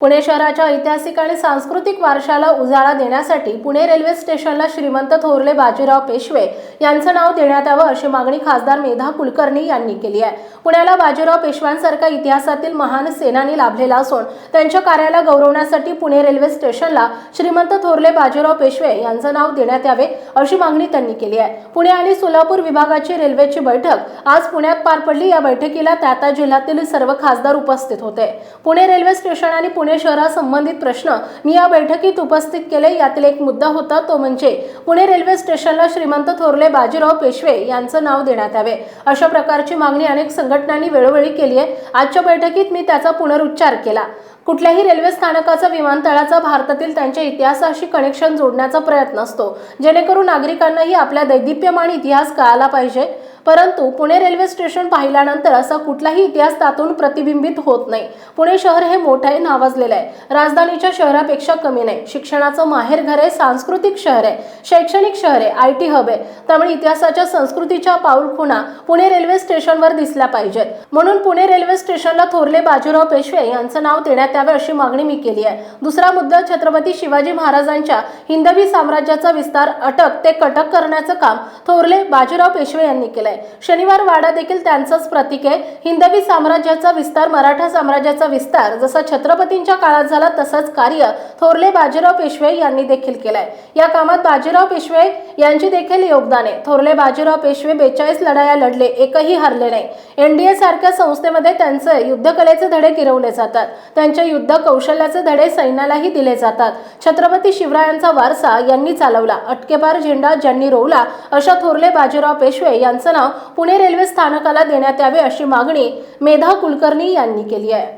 पुणे शहराच्या ऐतिहासिक आणि सांस्कृतिक वारशाला उजाळा देण्यासाठी पुणे रेल्वे स्टेशनला श्रीमंत थोरले बाजीराव पेशवे यांचं नाव देण्यात यावं अशी मागणी खासदार मेधा कुलकर्णी यांनी केली आहे. पुण्याला बाजीराव पेशव्यांसारखा इतिहासातील महान सेनानी लाभलेला असून त्यांच्या कार्याला गौरवण्यासाठी पुणे रेल्वे स्टेशनला श्रीमंत थोरले बाजीराव पेशवे यांचं नाव देण्यात यावे अशी मागणी त्यांनी केली आहे. पुणे आणि सोलापूर विभागाची रेल्वेची बैठक आज पुण्यात पार पडली. या बैठकीला त्या त्या जिल्ह्यातील सर्व खासदार उपस्थित होते. पुणे रेल्वे स्टेशन आणि पुणे शहरासंबंधित प्रश्न मी या बैठकीत उपस्थित केले. यातील एक मुद्दा होता तो म्हणजे पुणे रेल्वे स्टेशनला श्रीमंत थोरले बाजीराव पेशवे यांचं नाव देण्यात यावे. अशा प्रकारची मागणी अनेक संघटनांनी वेळोवेळी केली आहे. आजच्या बैठकीत मी त्याचा पुनरुच्चार केला. कुठल्याही रेल्वे स्थानकाचा विमानतळाचा भारतातील त्यांच्या इतिहासाशी कनेक्शन जोडण्याचा प्रयत्न असतो. जेणेकरून नागरिकांनाही आपल्या दैदिप्यमान इतिहास कळाला पाहिजे. परंतु पुणे रेल्वे स्टेशन पाहिल्यानंतर असा कुठलाही इतिहास त्यातून प्रतिबिंबित होत नाही. पुणे शहर हे मोठं आहे नावाजलेलं आहे. राजधानीच्या शहरापेक्षा कमी नाही. शिक्षणाचं माहेरघर आहे सांस्कृतिक शहर आहे. शैक्षणिक शहर आहे. आय टी हब आहे. त्यामुळे इतिहासाच्या संस्कृतीच्या पाऊल खुणा पुणे रेल्वे स्टेशनवर दिसल्या पाहिजेत. म्हणून पुणे रेल्वे स्टेशनला थोरले बाजीराव पेशवे यांचं नाव देण्यात यावे अशी मागणी मी केली आहे. दुसरा मुद्दा छत्रपती शिवाजी महाराजांच्या हिंदवी साम्राज्याचा विस्तार अटक ते कटक करण्याचं काम थोरले बाजीराव पेशवे यांनी केलंय. शनिवार वाडा देखील त्यांचंच प्रतीक आहे. हिंदवी साम्राज्याचा विस्तार मराठा साम्राज्याचा विस्तार जसा छत्रपतींच्या काळात झाला तसंच कार्य थोरले बाजीराव पेशवे यांनी देखील केलंय. या कामात बाजीराव पेशवे यांची देखील योगदान आहे. थोरले बाजीराव पेशवे बेचाळीस लढाया लढले एकही हरले नाही. एनडीए सारख्या संस्थेमध्ये त्यांचे युद्धकलेचे धडे गिरवले जातात. त्यांच्या युद्ध कौशल्याचे धडे सैन्यालाही दिले जातात. छत्रपती शिवरायांचा वारसा यांनी चालवला. अटकेपार झेंडा ज्यांनी रोवला अशा थोरले बाजीराव पेशवे यांचं नाव पुणे रेल्वे स्थानकाला देण्यात यावे अशी मागणी मेधा कुलकर्णी यांनी केली आहे.